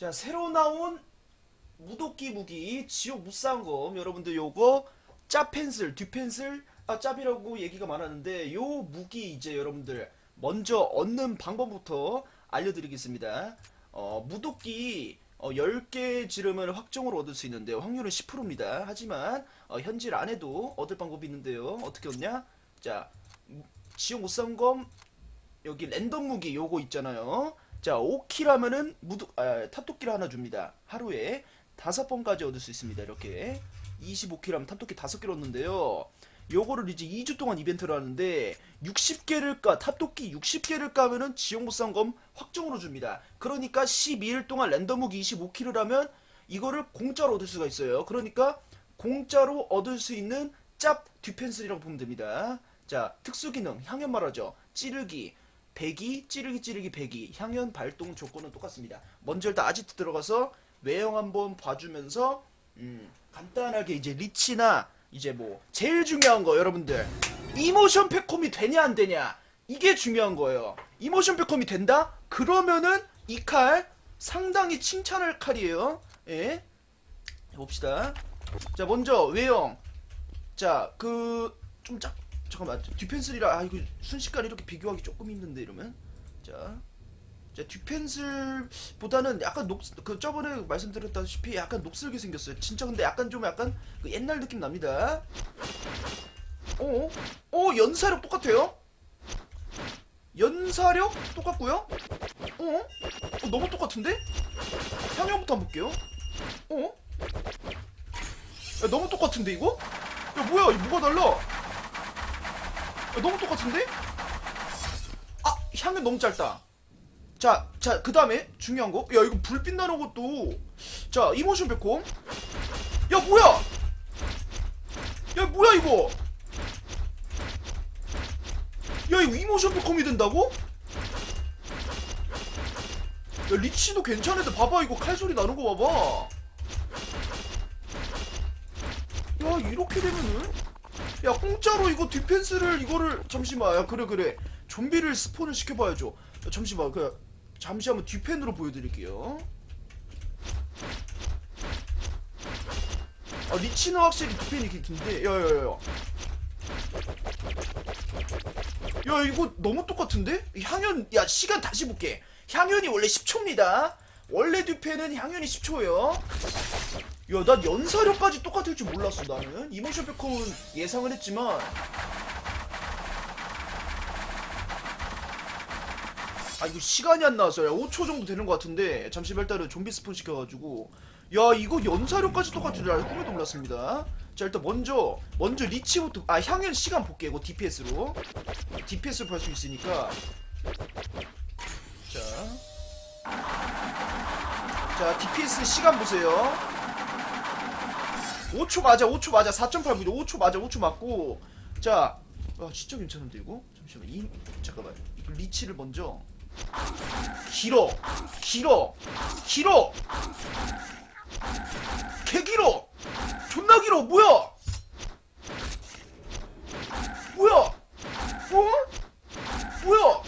자 새로 나온 무도끼 무기 지옥 무쌍검. 여러분들 요거 짭펜슬 뒷펜슬. 아 짭이라고 얘기가 많았는데 요 무기 이제 여러분들 먼저 얻는 방법부터 알려드리겠습니다. 어 무도끼 어, 10개 지름을 확정으로 얻을 수 있는데요. 확률은 10%입니다. 하지만 어, 현질 안 해도 얻을 방법이 있는데요. 어떻게 얻냐? 자 무- 지옥 무쌍검 여기 랜덤 무기 요거 있잖아요. 자, 5킬하면은 무드 아, 탑도끼를 하나 줍니다. 하루에 다섯 번까지 얻을 수 있습니다. 이렇게 25킬하면 탑도끼 다섯 개를 얻는데요. 요거를 이제 2주 동안 이벤트를 하는데 60개를 까 탑도끼 60개를 까면은 지옥무쌍검 확정으로 줍니다. 그러니까 12일 동안 랜덤 무기 25킬을 하면 이거를 공짜로 얻을 수가 있어요. 그러니까 공짜로 얻을 수 있는 짭 디펜스라고 보면 됩니다. 자, 특수 기능 향연 말하죠. 찌르기, 배기, 찌르기, 찌르기, 배기, 향연 발동 조건은 똑같습니다. 먼저 일단 아지트 들어가서 외형 한번 봐주면서 음, 간단하게 이제 리치나 이제 뭐 제일 중요한 거 여러분들 이모션 패콤이 되냐 안 되냐 이게 중요한 거예요. 이모션 패콤이 된다? 그러면은 이 칼 상당히 칭찬할 칼이에요. 예. 봅시다. 자 먼저 외형 자 그좀짝 잠깐만 디펜슬이라 아 이거 순식간에 이렇게 비교하기 조금 힘든데 이러면 자, 자 디펜슬보다는 약간 녹그 저번에 말씀드렸다시피 약간 녹슬게 생겼어요. 진짜 근데 약간 좀 약간 그 옛날 느낌 납니다. 어? 어 연사력 똑같아요? 연사력 똑같고요? 어? 어 너무 똑같은데? 상형부터 한번 볼게요. 어? 야, 너무 똑같은데 이거? 야 뭐야 이거 뭐가 달라? 야, 너무 똑같은데? 아 향은 너무 짧다. 자, 자, 그 다음에 중요한 거. 야, 이거 불빛 나는 것도. 자, 이모션 백홈. 야, 뭐야? 야, 뭐야, 이거? 야, 이거 이모션 백홈이 된다고? 야, 리치도 괜찮은데 봐봐, 이거 칼소리 나는 거 봐봐. 야, 이렇게 되면은. 야, 공짜로 이거 디펜스를, 이거를. 잠시만, 야, 그래, 그래. 좀비를 스폰을 시켜봐야죠. 야, 잠시만, 그, 잠시 한번 뒤편으로 보여드릴게요. 아, 리치는 확실히 뒤편이 이렇게 긴데, 야, 야, 야, 야. 야, 이거 너무 똑같은데? 이 향연, 야, 시간 다시 볼게. 향연이 원래 10초입니다. 원래 뒤편은 향연이 10초예요. 야, 난 연사력까지 똑같을 줄 몰랐어, 나는. 이모션 백홈은 예상을 했지만, 아 이거 시간이 안 나와서 야 5초 정도 되는 것 같은데. 잠시만 일단은 좀비 스폰 시켜가지고. 야 이거 연사력까지 똑같은 줄 알고 꿈에도 몰랐습니다. 자 일단 먼저 먼저 리치부터 아 향연 시간 볼게 이거 DPS로. DPS로 볼 수 있으니까. 자. 자, DPS 시간 보세요 5초 맞아 5초 맞아. 4.8 5초 맞아 5초 맞고. 자 아, 진짜 괜찮은데 이거? 잠시만 이 잠깐만. 리치를 먼저. 길어 길어 길어. 개 길어. 존나 길어. 뭐야? 뭐야? 어? 뭐야?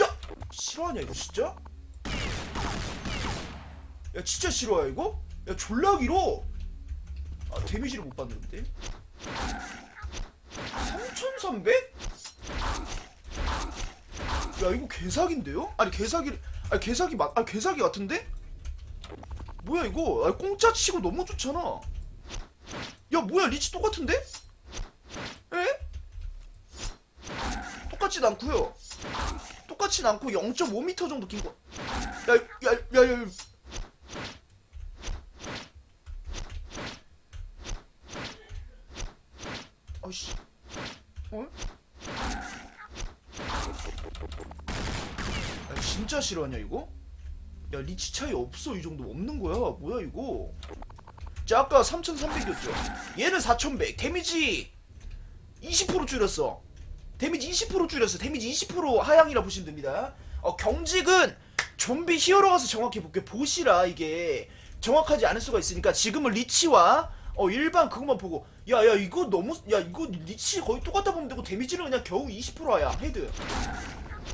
야 싫어하냐 이거 진짜 야 진짜 싫어야 이거 야 졸라 길어 아 데미지를 못 받는데 3,300? 야 이거 개사기인데요? 아니 개사기 아니 개사기 맞 아니 개사기 같은데? 뭐야 이거? 아니 공짜 치고 너무 좋잖아. 야 뭐야 리치 똑같은데? 에? 똑같진 않고요. 똑같진 않고 0.5m 정도 긴 거. 야 야 야 야 아씨. 어? 야, 진짜 싫어하냐 이거? 야 리치 차이 없어. 이 정도 없는 거야. 뭐야 이거? 자 아까 3300이었죠. 얘는 4100 데미지 20% 줄였어. 데미지 20% 줄였어. 데미지 20% 하향이라 보시면 됩니다. 어 경직은 좀비 히어로 가서 정확히 볼게. 보시라 이게. 정확하지 않을 수가 있으니까 지금은 리치와 어 일반 그것만 보고 야야 이거 너무 야 이거 리치 거의 똑같다 보면 되고 데미지는 그냥 겨우 20%야 헤드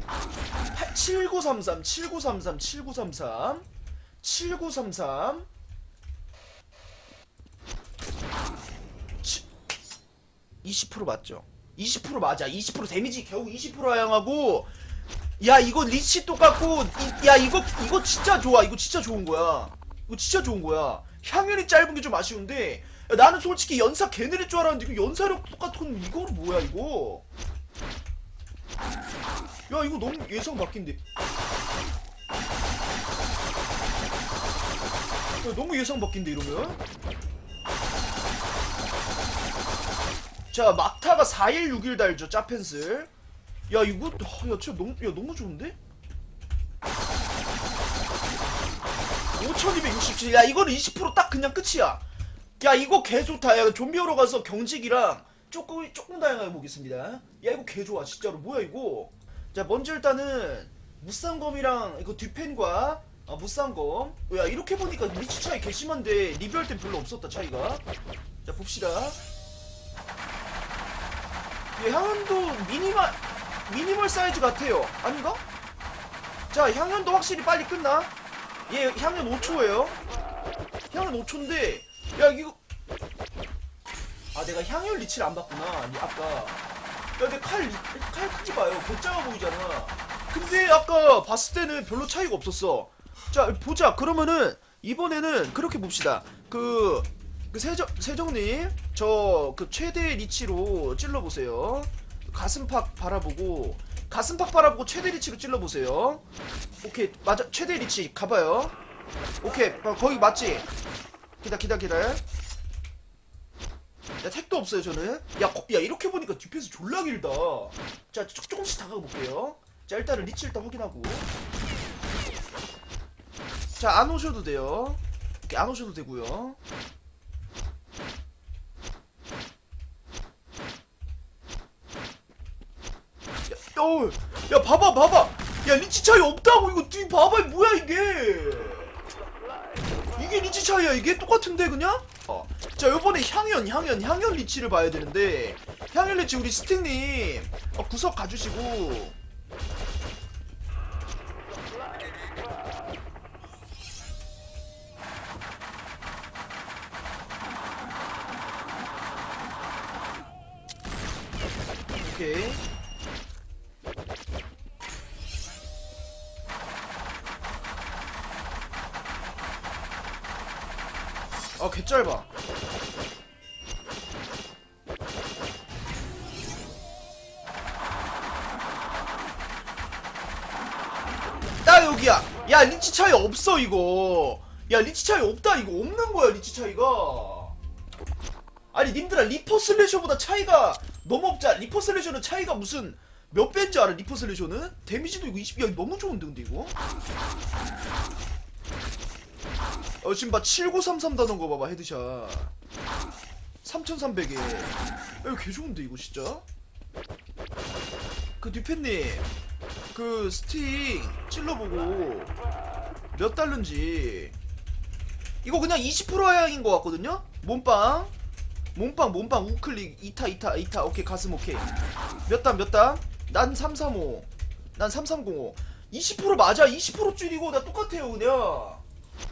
8, 7933 7933 7933 7933 치- 20% 맞죠? 20% 맞아. 20% 데미지 겨우 20% 하향하고 야 이거 리치 똑같고 이- 야 이거 이거 진짜 좋아. 이거 진짜 좋은 거야. 이거 진짜 좋은 거야. 향연이 짧은 게 좀 아쉬운데 야, 나는 솔직히 연사 개느릴 줄 알았는데 이거 연사력 똑같은 이거 뭐야 이거? 야 이거 너무 예상 바뀐데. 야, 너무 예상 바뀐데 이러면? 자 막타가 4일 6일 달죠 짜펜슬 야 이거 아, 야 진짜 너무 야 너무 좋은데? 5267. 야 이거는 20%딱 그냥 끝이야. 야 이거 개 좋다. 야 좀비오러 가서 경직이랑 조금 조금 다양하게 보겠습니다. 야 이거 개 좋아 진짜로 뭐야 이거? 자 먼저 일단은 무쌍검이랑 이거 뒷펜과 아, 무쌍검. 야 이렇게 보니까 리치 차이 개 심한데 리뷰할 땐 별로 없었다 차이가. 자 봅시다. 얘 향연도 미니멀 미니멀 사이즈 같아요. 아닌가? 자 향연도 확실히 빨리 끝나. 얘 향연 5초예요. 향연 5초인데 야 이거. 아 내가 향연 리치를 안 봤구나 아까. 야내칼칼 크기 봐요. 개작아 보이잖아. 근데 아까 봤을 때는 별로 차이가 없었어. 자 보자. 그러면은 이번에는 그렇게 봅시다. 그, 그 세정, 세정님 저 그 최대 리치로 찔러보세요. 가슴팍 바라보고 가슴팍 바라보고 최대 리치로 찔러보세요. 오케이. 맞아. 최대 리치 가봐요. 오케이. 어, 거기 맞지 기다 기다 기다. 야 택도 없어요 저는. 야, 거- 야 이렇게 보니까 디펜스 졸라 길다. 자 조, 조금씩 다가가 볼게요. 자 일단은 리치 일단 확인하고. 자 안 오셔도 돼요. 이렇게 안 오셔도 되고요. 야, 어, 야 봐봐 봐봐. 야 리치 차이 없다고. 이거 뒤 봐봐 뭐야 이게 이게 리치 차이야 이게 똑같은데 그냥? 어. 자 요번에 향연 향연 향연 리치를 봐야 되는데 향연 리치 우리 스틱님 어, 구석 가주시고 오케이 아 개짧아. 딱 여기야. 야 리치 차이 없어 이거. 야 리치 차이 없다. 이거 없는 거야 리치 차이가. 아니 님들아 리퍼 슬래셔보다 차이가 너무 없자. 리퍼 슬래셔는 차이가 무슨 몇 배인지 알아 리퍼 슬래셔는? 데미지도 이거 20, 야 너무 좋은데 근데 이거? 어 지금 봐 7933 다는 거 봐봐 헤드샷. 3300에. 야 이거 개 좋은데 이거 진짜? 그 듀팬님 그 스팅 찔러보고 몇 달른지. 이거 그냥 20% 하향인 것 같거든요? 몸빵? 몸빵 몸빵 우클릭 2타 2타 2타. 오케이 가슴 오케이. 몇단 몇단난 335, 난 3305. 20% 맞아. 20% 줄이고 나 똑같아요 그냥.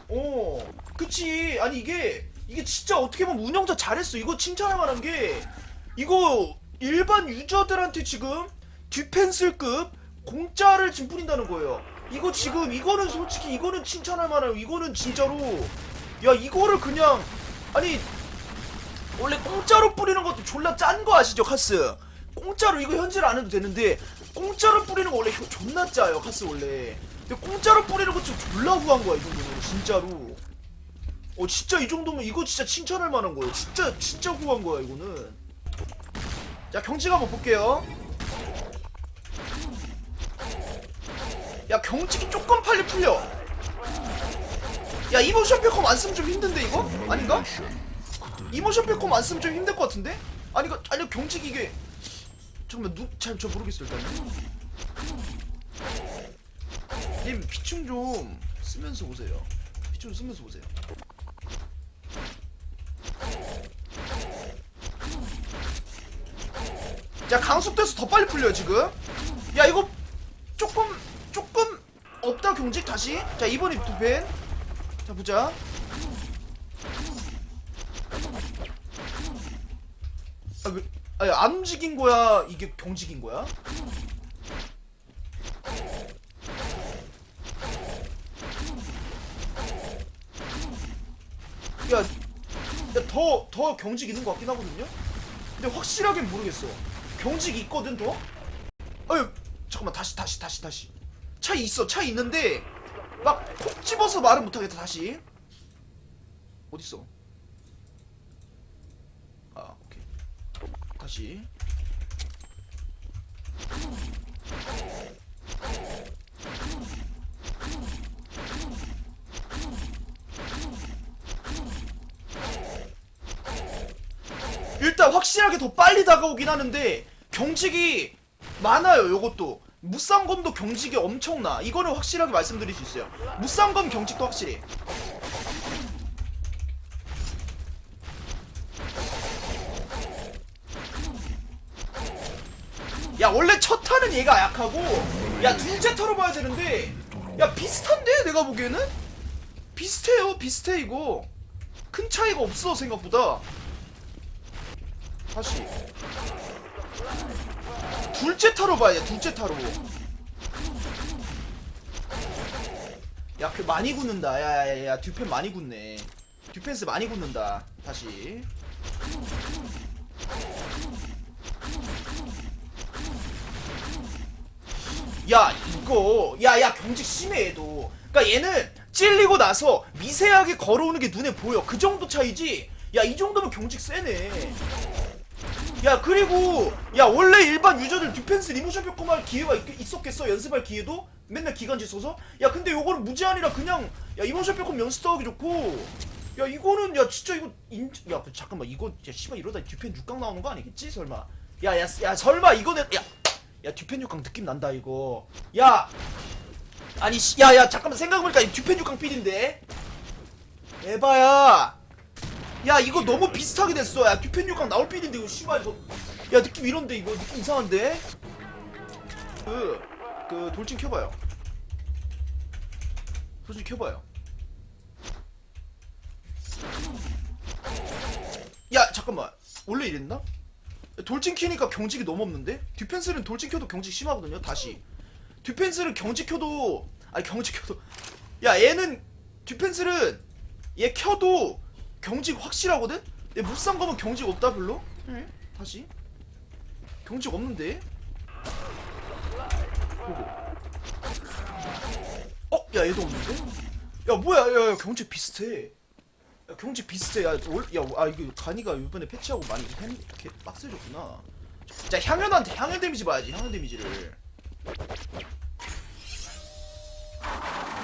어, 그치. 아니 이게 이게 진짜 어떻게 보면 운영자 잘했어. 이거 칭찬할 만한 게 이거 일반 유저들한테 지금 디펜슬급 공짜를 지금 뿌린다는 거예요. 이거 지금 이거는 솔직히 이거는 칭찬할 만해요. 이거는 진짜로 야 이거를 그냥 아니 원래 공짜로 뿌리는 것도 졸라 짠 거 아시죠 카스? 공짜로 이거 현질 안 해도 되는데 공짜로 뿌리는 거 원래 효- 존나 짜요 카스 원래 근데 공짜로 뿌리는 거 좀 졸라 후한 거야 이 정도면. 진짜로. 어 진짜 이 정도면 이거 진짜 칭찬할 만한 거예요. 진짜 진짜 후한 거야 이거는. 자 경직 한번 볼게요. 야 경직이 조금 빨리 풀려. 야 이모션 패컴 안 쓰면 좀 힘든데 이거? 아닌가? 이모션 패컴 안 쓰면 좀 힘들 것 같은데? 아니 이거 아니 경직 이게. 잠깐만 누잘저 모르겠어 일단 님 피충 좀 쓰면서 보세요. 피충 쓰면서 보세요. 자 강속돼서 더 빨리 풀려요 지금? 야 이거 조금 조금 없다 경직 다시? 자 이번에 두펜 자 보자. 아, 왜, 아니, 안 움직인 거야? 이게 경직인 거야 야, 야, 더, 더 경직 있는 것 같긴 하거든요? 근데 확실하게 모르겠어. 경직 있거든, 더? 아유, 잠깐만, 다시, 다시, 다시, 다시. 차 있어, 차 있는데, 막, 콕 집어서 말은 못하겠다, 다시. 어딨어? 아, 오케이. 다시. 일단 확실하게 더 빨리 다가오긴 하는데 경직이 많아요 요것도. 무쌍검도 경직이 엄청나. 이거는 확실하게 말씀드릴 수 있어요. 무쌍검 경직도 확실히. 야 원래 첫 타는 얘가 약하고 야 둘째 타로 봐야 되는데 야 비슷한데 내가 보기에는? 비슷해요 비슷해 이거. 큰 차이가 없어 생각보다 다시 둘째 타로 봐야 돼 둘째 타로. 야그 많이 굳는다. 야야야 듀펜 많이 굳네. 듀펜스 많이 굳는다 다시. 야 이거. 야야 경직 심해 얘도. 그니까 얘는 찔리고 나서 미세하게 걸어오는 게 눈에 보여. 그 정도 차이지? 야 이 정도면 경직 세네 야 그리고 야 원래 일반 유저들 디펜스 리모션 평가할 기회가 있, 있었겠어? 연습할 기회도? 맨날 기간제 써서? 야 근데 요거는 무제한이라 그냥 야 이모션 평가 연습도 하기 좋고. 야 이거는 야 진짜 이거 인... 야 잠깐만 이거 야 씨발 이러다 듀펜 6강 나오는 거 아니겠지? 설마. 야야 야, 야, 설마 이거는 야 야 듀펜 6강 느낌 난다 이거. 야! 아니 야야 잠깐만 생각해보니까 이 듀펜 6강 필인데? 에바야 야 이거 너무 비슷하게 됐어. 야 듀펜 6강 나올 필인데 이거 씨발 이거. 야 느낌 이런데 이거 느낌 이상한데? 그, 그 돌진 켜봐요. 돌진 켜봐요. 야 잠깐만. 원래 이랬나? 돌진 키니까 경직이 너무 없는데? 디펜스는 돌진 켜도 경직 심하거든요 다시. 디펜스를 경직 켜도 아니 경직 켜도. 야 얘는 디펜스는 얘 켜도 경직 확실하거든? 얘 무쌍 거면 경직 없다 별로? 응? 다시 경직 없는데? 어? 야 얘도 없는데? 야 뭐야 야, 야 경직 비슷해 야 경직 비슷해 야, 올, 야, 아 이거 가니가 이번에 패치하고 많이 햄, 이렇게 빡세졌구나 자 향연한테 향연 데미지 봐야지 향연 데미지를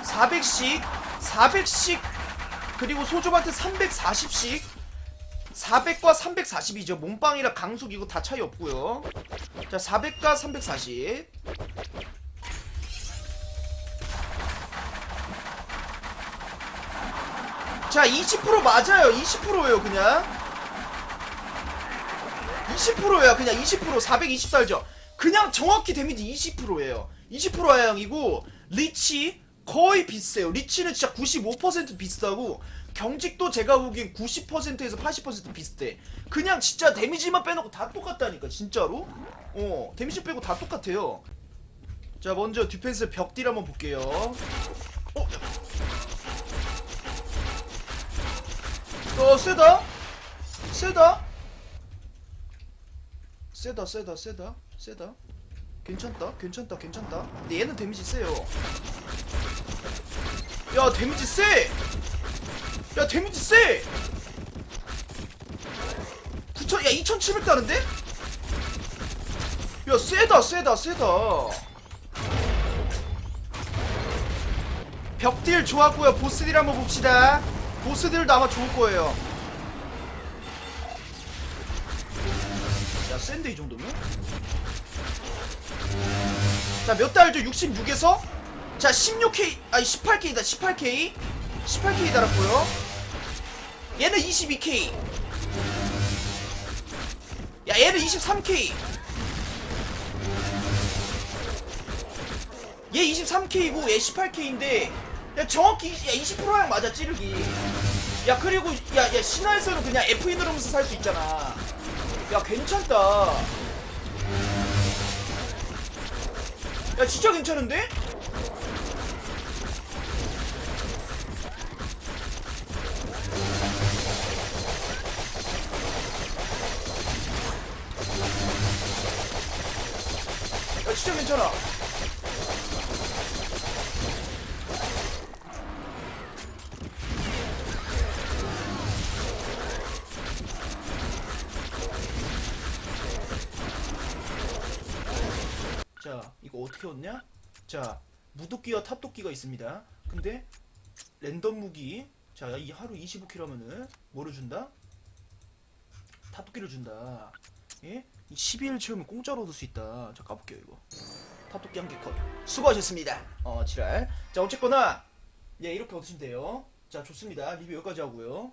400씩 400씩 그리고 소조한테 340씩 400과 340이죠 몸빵이라 강속 이거 다 차이 없고요 자 400과 340 자, 20% 맞아요. 20%예요, 그냥. 20%예요, 그냥 20%. 420 달죠. 그냥 정확히 데미지 20%예요. 20% 하향이고 리치 거의 비슷해요. 리치는 진짜 95% 비슷하고 경직도 제가 보기엔 90%에서 80% 비슷해. 그냥 진짜 데미지만 빼놓고 다 똑같다니까, 진짜로. 어, 데미지 빼고 다 똑같아요. 자, 먼저 디펜스 벽딜 한번 볼게요. 어, 어 세다 세다 세다 세다 세다 세다 괜찮다 괜찮다 괜찮다 근데 얘는 데미지 세요 야 데미지 세 야 데미지 세! 9천 야 2700 다는데? 야 세다 세다 세다. 벽딜 좋았고요. 보스딜 한번 봅시다. 보스들도 아마 좋을 거예요. 야, 센데 이 정도면? 자, 몇 달죠? 66에서 자, 16K 아니 18K다. 18K. 18K 달았고요. 얘는 22K. 야, 얘는 23K. 얘 23K고 얘 18K인데 야 정확히 야 20%랑 맞아 찌르기 야 그리고 야야 신화에서는 그냥 F2 누르면서 살 수 있잖아 야 괜찮다 야 진짜 괜찮은데? 진짜 괜찮아 자 이거 어떻게 얻냐? 자 무도끼와 탑도끼가 있습니다 근데 랜덤 무기 자 이 하루 25kg면은 뭐를 준다? 탑도끼를 준다 예? 12일 채우면 공짜로 얻을 수 있다. 자 가볼게요 이거. 탑도끼 한개 컷. 수고하셨습니다. 어 지랄 자 어쨌거나 예 이렇게 얻으시면 돼요. 자 좋습니다. 리뷰 여기까지 하고요